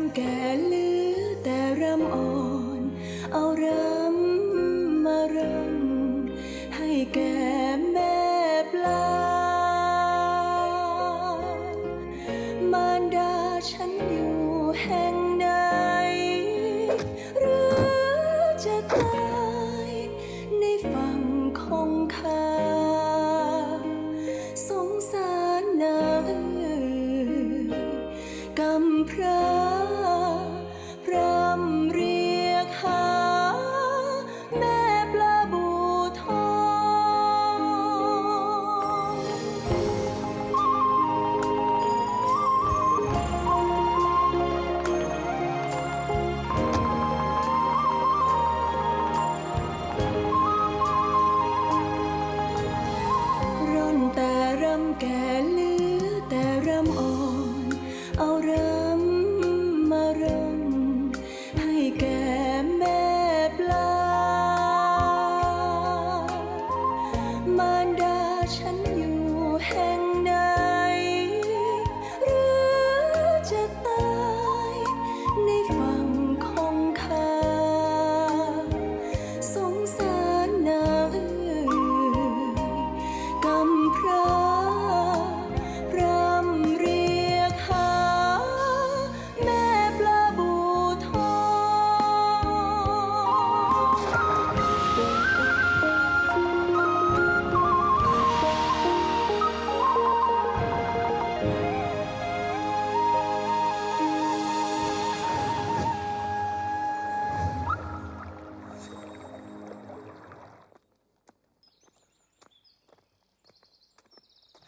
ำแก่ลืม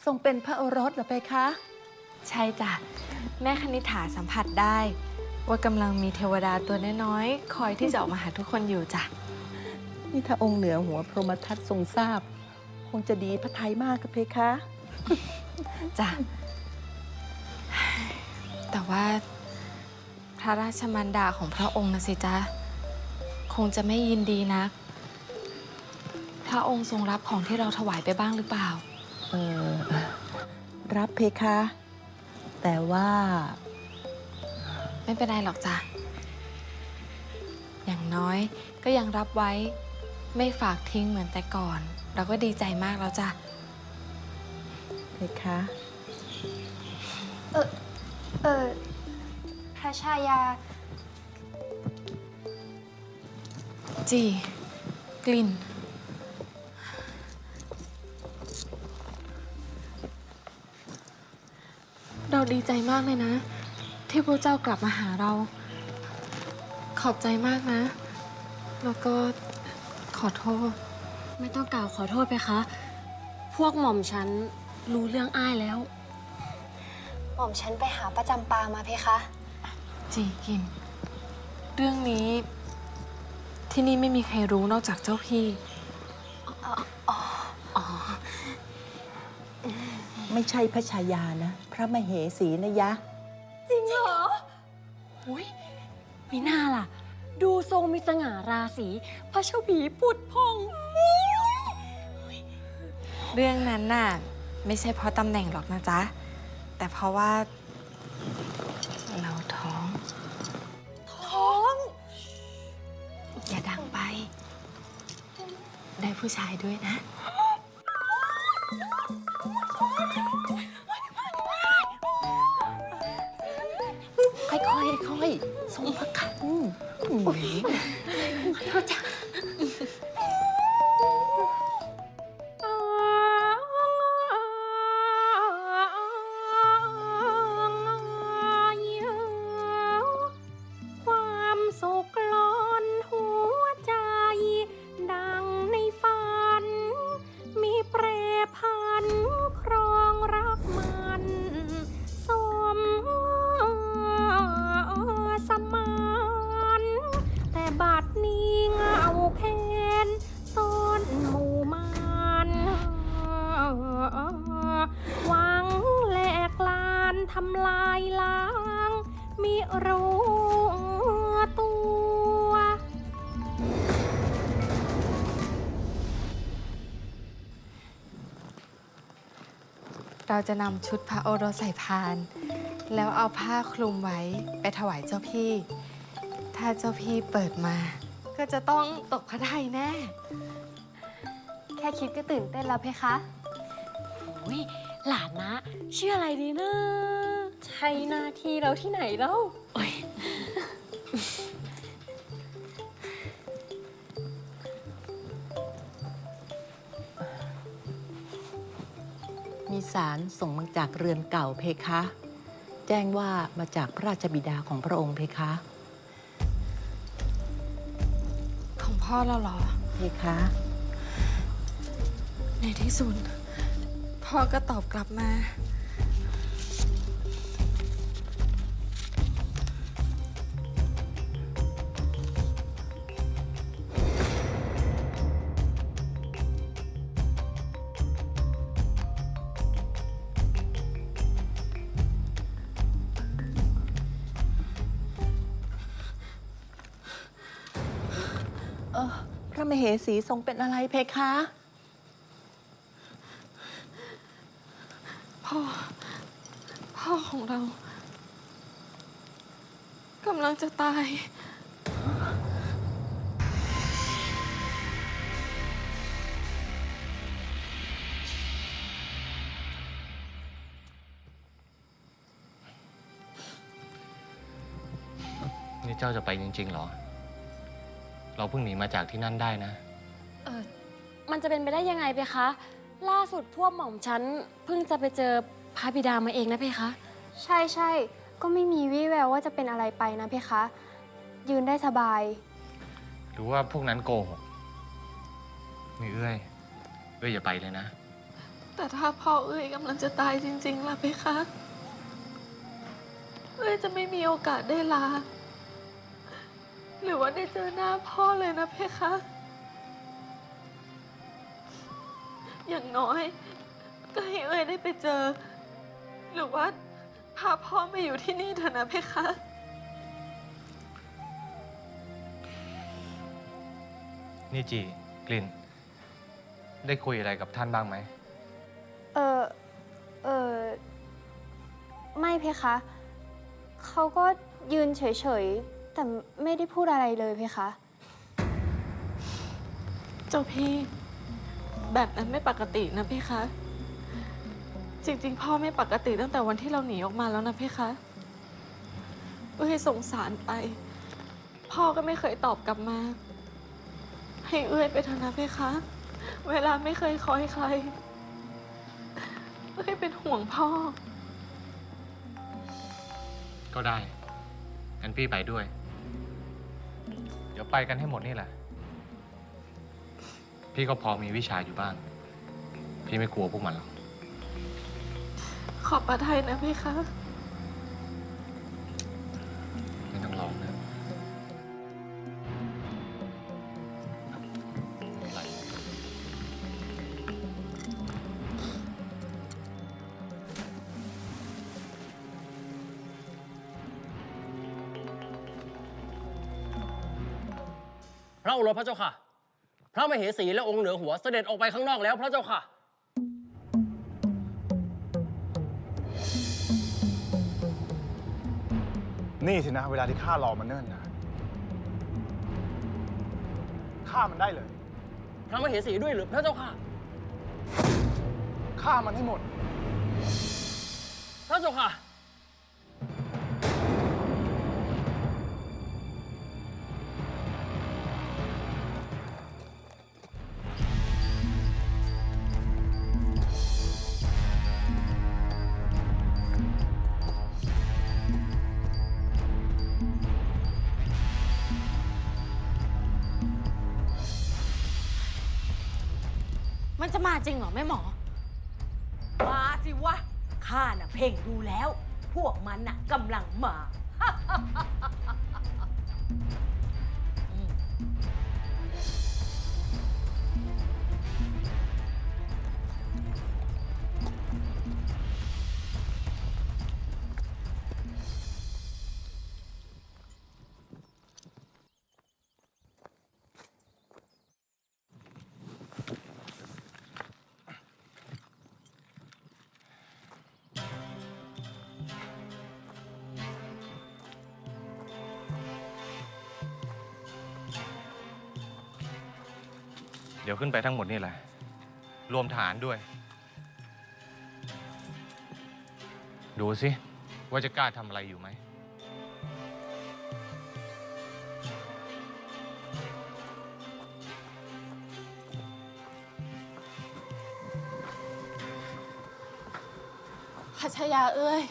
ทรงเป็นพระโอรสเหรอเพคะ ใช่จ้ะ แม่คณิษฐาสัมผัสได้ ว่ากำลังมีเทวดาตัวน้อยๆ คอยที่จะออกมาหาทุกคนอยู่จ้ะ นี่ถ้าองค์เหนือหัวพรหมทัตทรงทราบ คงจะดีพระทัยมากกับเพคะ จ้ะ แต่ว่าพระราชมารดาของพระองค์นะสิจ๊ะ คงจะไม่ยินดีนัก พระองค์ทรงรับของที่เราถวายไปบ้างหรือเปล่าเออรับเพคะ แต่ว่าไม่เป็นไรหรอกจ้ะ อย่างน้อยก็ยังรับไว้ไม่ฝากทิ้งเหมือนแต่ก่อน เราก็ดีใจมากแล้วจ้ะ เพคะ เออเออพระชายา จี กลิ่น เราดีใจมากเลยนะ ที่พระเจ้ากลับมาหาเรา ขอบใจมากนะ แล้วก็ขอโทษ ไม่ต้องกล่าวขอโทษไปคะ พวกหม่อมฉันรู้เรื่องอ้ายแล้ว หม่อมฉันไปหาประจำปามาเพคะ จีกิน เรื่องนี้ ที่นี่ไม่มีใครรู้นอกจากเจ้าพี่ ไม่ใช่พระชายานะ พระมเหสีนะยะอุ้ยมีหน้าล่ะ ดูทรงมีสง่าราศีพระเชวีปุดพองเรื่องนั้นน่ะไม่ใช่เพราะตำแหน่งหรอกนะจ๊ะ แต่เพราะว่า เราท้อง ท้อง อย่าดังไป ได้ผู้ชายด้วยนะ ค่อยๆทรงพระ เราจะนำชุดพระโอรสใส่พาน แล้วเอาผ้าคลุมไว้ไปถวายเจ้าพี่ ถ้าเจ้าพี่เปิดมา ก็จะต้องตกพระทัยแน่ แค่คิดก็ตื่นเต้นแล้วเพคะอุ้ยหลานนะ ชื่ออะไรดีนะ ใช่หน้าที่เราที่ไหนแล้วโอ้ยมีสา ส่งมาจากเรือนเก่าเพคะ แจ้งว่ามาจากพระราชบิดาของพระองค์เพคะ ของพ่อเราเหรอ เพคะ ในที่สุด พ่อก็ตอบกลับมา พระมเหสีทรงเป็นอะไรเพคะ พ่อ พ่อของเรากำลังจะตาย นี่เจ้าจะไปจริงๆเหรอ เราเพิ่งหนีมาจากที่นั่นได้นะ เออมันจะเป็นไปได้ยังไงไปคะ ล่าสุดพวกหม่อมฉันเพิ่งจะไปเจอพระบิดามาเองนะเพคะ ใช่ใช่ก็ไม่มีวี่แววว่าจะเป็นอะไรไปนะเพคะ ยืนได้สบาย หรือว่าพวกนั้นโกหกนี่เอ้ยเอ้ยอย่าไปเลยนะ แต่ถ้าพ่อเอ้ยกำลังจะตายจริงๆล่ะเพคะ เอ้ยจะไม่มีโอกาสได้ลา หรือว่าได้เจอหน้าพ่อเลยนะเพคะ อย่างน้อย ก็ให้เอ้ยได้ไปเจอ หรือว่าพาพ่อมาอยู่ที่นี่เถอะนะเพคะนี่จีกลิ่นได้คุยอะไรกับท่านบ้างไหม เออเออไม่เพคะ เขาก็ยืนเฉยๆ แต่ไม่ได้พูดอะไรเลยเพคะ เจ้าพี่ แบบนั้นไม่ปกตินะพี่คะ จริง ๆ พ่อไม่ปกติตั้งแต่วันที่เราหนีออกมาแล้วนะพี่คะเอ้ยสงสารไป พ่อก็ไม่เคยตอบกลับมา ให้เอื้อยไปเถอะนะพี่คะ เวลาไม่เคยคอยใครเอ้ยเป็นห่วงพ่อ ก็ได้ งั้นพี่ไปด้วย ไปกันให้หมดนี่แหละ พี่ก็พอมีวิชาอยู่บ้าง พี่ไม่กลัวพวกมันหรอก ขอบประทัยนะพี่คะ พระโอรสพระเจ้าค่ะ พระมเหสีและองค์เหนือหัวเสด็จออกไปข้างนอกแล้วพระเจ้าค่ะ นี่สินะ เวลาที่ข้ารอมันเนิ่นนานฆ่ามันได้เลย พระมเหสีด้วยหรือพระเจ้าค่ะ ฆ่ามันให้หมด พระเจ้าค่ะ จะมาจริงเหรอแม่หมอ มาสิวะ ข้าน่ะเพ่งดูแล้ว พวกมันน่ะกำลังมา เดี๋ยวขึ้นไปทั้งหมดนี่แหละ รวมทหารด้วย ดูสิ ว่าจะกล้าทำอะไรอยู่ไหม พัชยาเอ้ย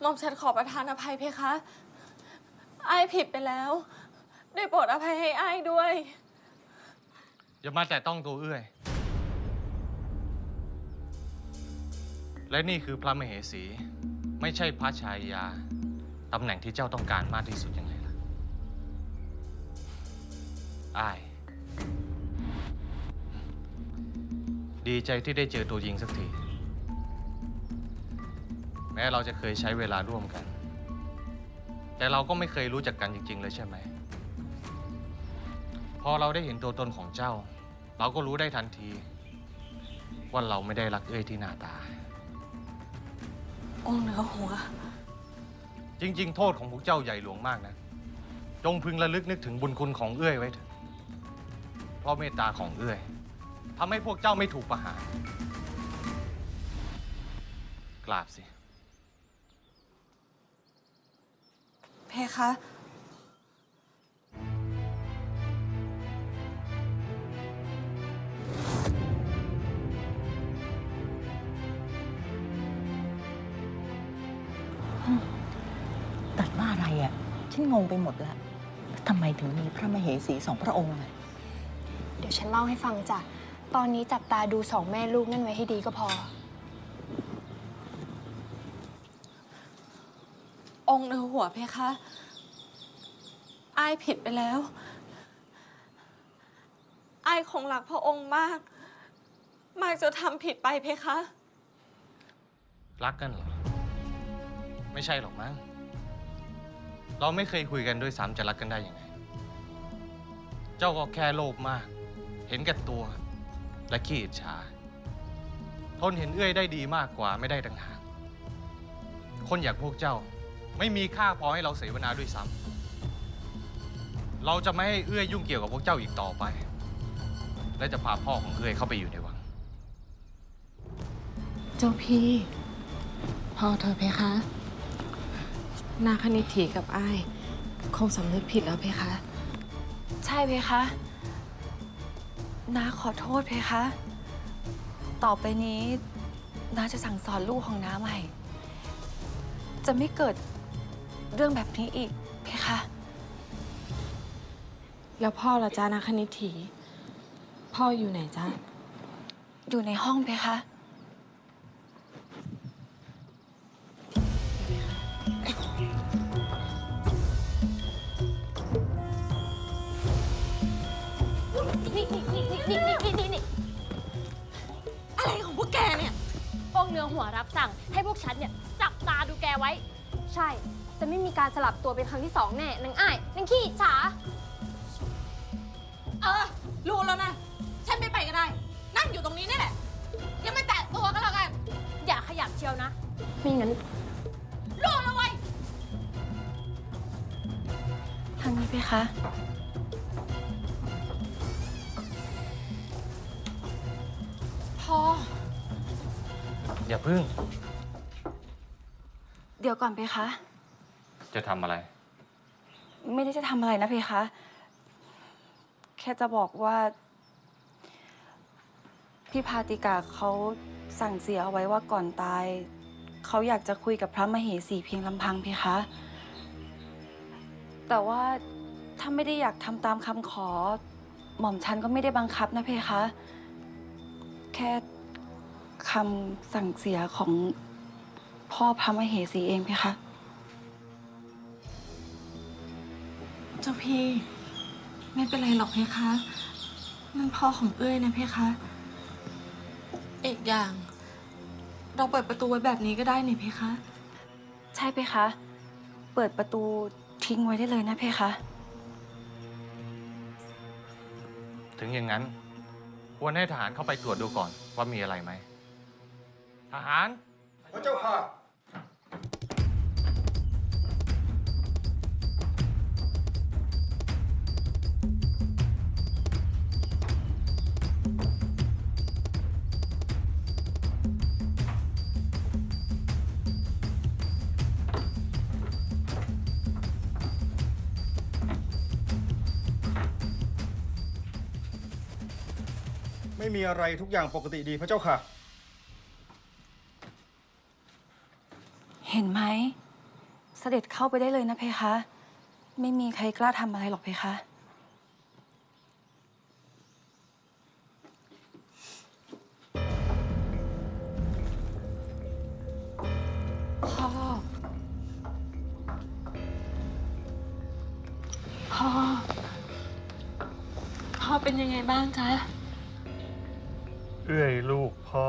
หมอมฉันขอประทานอภัยเพคะ ไอ้ายผิดไปแล้ว ได้โปรดอภัยให้ไอ้ายด้วย อย่ามาแต่ต้องตัวเอื้อย และนี่คือพระมเหสี ไม่ใช่พระชายา ตำแหน่งที่เจ้าต้องการมากที่สุดยังไงล่ะอ้าย ดีใจที่ได้เจอตัวยิงสักที แม้เราจะเคยใช้เวลาร่วมกัน แต่เราก็ไม่เคยรู้จักกันจริง ๆ เลยใช่ไหม พอเราได้เห็นตัวตนของเจ้า เราก็รู้ได้ทันที ว่าเราไม่ได้รักเอ้ยที่หน้าตา องค์เหนือหัว จริง ๆ โทษของพวกเจ้าใหญ่หลวงมากนะ จงพึงระลึกนึกถึงบุญคุณของเอื้อยไว้เถอะเพราะเมตตาของเอื้อยทำให้พวกเจ้าไม่ถูกประหาร กราบสิ เพคะะฉันงงไปหมดละทำไมถึงมีพระมเหสีสองพระองค์อะเดี๋ยวฉันเล่าให้ฟังจ้ะ ตอนนี้จับตาดูสองแม่ลูกนั่นไว้ให้ดีก็พอ องค์เหนือหัวเพคะ อายผิดไปแล้ว อายคงรักพระองค์มาก มากจะทำผิดไปเพคะ รักกันเหรอ ไม่ใช่หรอกมั้ง เราไม่เคยคุยกันด้วยซ้ำจะรักกันได้ยังไง เจ้าก็แค่โลภมาก เห็นแก่ตัว และขี้อิจฉา ทนเห็นเอื้อยได้ดีมากกว่าไม่ได้ต่างหาก คนอย่างพวกเจ้าไม่มีค่าพอให้เราเสวนาด้วยซ้ำ เราจะไม่ให้เอื้อยยุ่งเกี่ยวกับพวกเจ้าอีกต่อไป และจะพาพ่อของเอื้อยเข้าไปอยู่ในวัง เจ้าพี่ พ่อเธอเพคะ นาคณิถีกับอ้ายคงสำนึกผิดแล้วเพคะ ใช่เพคะ น้าขอโทษเพคะ ต่อไปนี้น้าจะสั่งสอนลูกของน้าใหม่ จะไม่เกิดเรื่องแบบนี้อีกเพคะ แล้วพ่อละจ้านาคณิถี พ่ออยู่ไหนจ้าอยู่ในห้องเพคะ หนือหัวรับสั่ง ให้พวกฉันเนี่ยจับตาดูแกไว้ ใช่ จะไม่มีการสลับตัวเป็นครั้งที่สองแน่นางอ้ายนางขี้อิจฉาเออ รู้แล้วนะ ฉันไม่ไปก็ได้ นั่งอยู่ตรงนี้นี่แหละ ยังไม่แตะตัวก็แล้วกัน อย่าขยับเชียวนะ ไม่งั้นรู้แล้วไว้ยทางนี้เพคะพ่อ อย่าพึ่ง เดี๋ยวก่อนเพคะ จะทำอะไร ไม่ได้จะทำอะไรนะเพคะ แค่จะบอกว่า พี่พาติกาเขาสั่งเสียเอาไว้ว่าก่อนตาย เขาอยากจะคุยกับพระมเหสีเพียงลำพังเพคะ แต่ว่าถ้าไม่ได้อยากทำตามคำขอ หม่อมฉันก็ไม่ได้บังคับนะเพคะ แค่ คำสั่งเสียของพ่อพระมเหสีเองเพคะ เจ้าพี่ ไม่เป็นไรหรอกเพคะนั่นพ่อของเอ้ยนะเพคะอีกอย่าง เราเปิดประตูไว้แบบนี้ก็ได้นี่เพคะ ใช่เพคะ เปิดประตูทิ้งไว้ได้เลยนะเพคะ ถึงอย่างนั้น ควรให้ทหารเข้าไปตรวจดูก่อนว่ามีอะไรไหม ทหาร พระเจ้าค่ะ ไม่มีอะไรทุกอย่างปกติดีพระเจ้าค่ะ ห็นไหม เสด็จเข้าไปได้เลยนะเพคะ ไม่มีใครกล้าทำอะไรหรอกเพคะ พ่อ พ่อ พ่อเป็นยังไงบ้างจ๊ะเอื้อยลูกพ่อ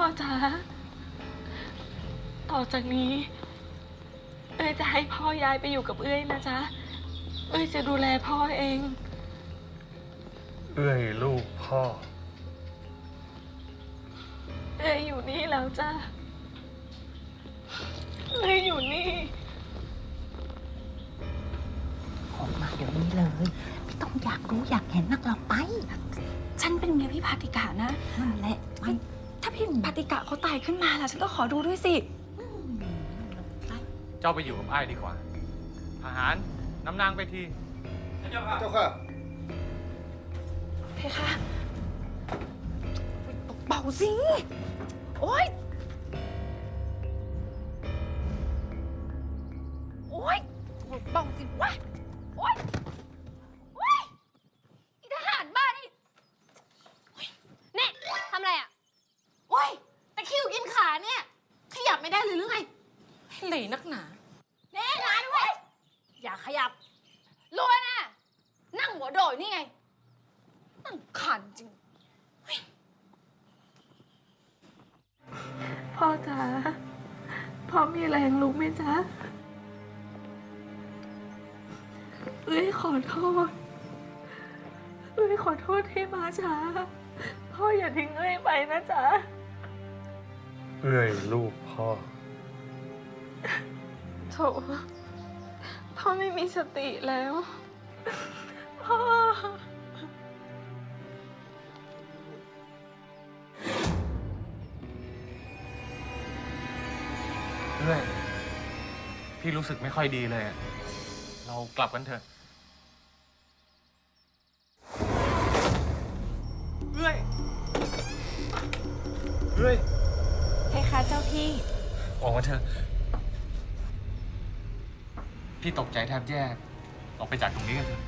พ่อจ๊ะต่อจากนี้ เอ้ยจะให้พ่อย้ายไปอยู่กับเอ้ยนะจ๊ะ เอ้ยจะดูแลพ่อเอง เอื้อยลูกพ่อ เอ้ยอยู่นี่แล้วจ้ะ เอ้ยอยู่นี่ ออกมาเดี๋ยวนี้เลย ไม่ต้องอยากรู้อยากเห็นนักเราไป ฉันเป็นเมียพี่พาติกะนะ นั่นแหละเฮ้ ยถ้าพี่พาติกะเขาตายขึ้นมาล่ะ ฉันก็ขอดูด้วยสิ เจ้าไปอยู่กับไอ้ายดีกว่าทหารนำนางไปทีเจ้าค่ะ เพคะเบาๆสิ โอ๊ยโอ๊ยเบาๆสิวะโอ๊ย ยับ รู้แล้วนะ นั่งหัวโดดอยู่นี่ไง นั่งขันจริง พ่อจ๋าพ่อมีแรงลุกไหมจ๊ะ เอ้ยขอโทษ เอ้ยขอโทษที่มาช้า พ่ออย่าทิ้งเอ้ยไปนะจ๊ะ เอ้ยลูกพ่อ โถ พ่อไม่มีสติแล้ว พ่อเอ้ยพี่รู้สึกไม่ค่อยดีเลยอะเรากลับกันเถอะเอ้ยเอ้ยเพคะเจ้าพี่ ออกมาเถอะ พี่ตกใจแทบแย่ออกไปจากตรงนี้กันเถอะ